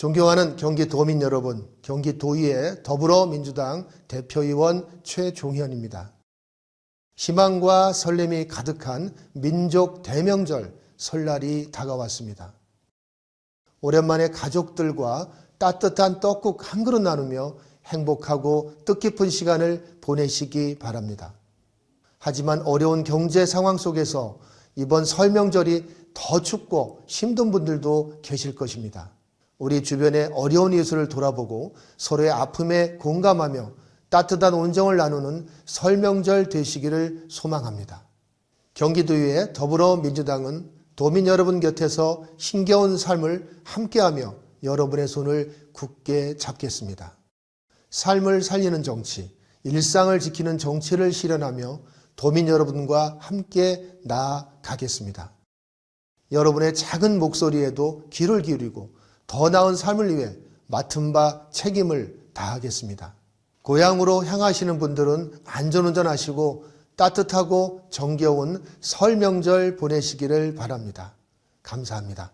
존경하는 경기도민 여러분, 경기도의회 더불어민주당 대표의원 최종현입니다. 희망과 설렘이 가득한 민족 대명절 설날이 다가왔습니다. 오랜만에 가족들과 따뜻한 떡국 한 그릇 나누며 행복하고 뜻깊은 시간을 보내시기 바랍니다. 하지만 어려운 경제 상황 속에서 이번 설명절이 더 춥고 힘든 분들도 계실 것입니다. 우리 주변의 어려운 이웃을 돌아보고 서로의 아픔에 공감하며 따뜻한 온정을 나누는 설명절 되시기를 소망합니다. 경기도의회 더불어민주당은 도민 여러분 곁에서 힘겨운 삶을 함께하며 여러분의 손을 굳게 잡겠습니다. 삶을 살리는 정치, 일상을 지키는 정치를 실현하며 도민 여러분과 함께 나아가겠습니다. 여러분의 작은 목소리에도 귀를 기울이고 더 나은 삶을 위해 맡은 바 책임을 다하겠습니다. 고향으로 향하시는 분들은 안전운전 하시고 따뜻하고 정겨운 설 명절 보내시기를 바랍니다. 감사합니다.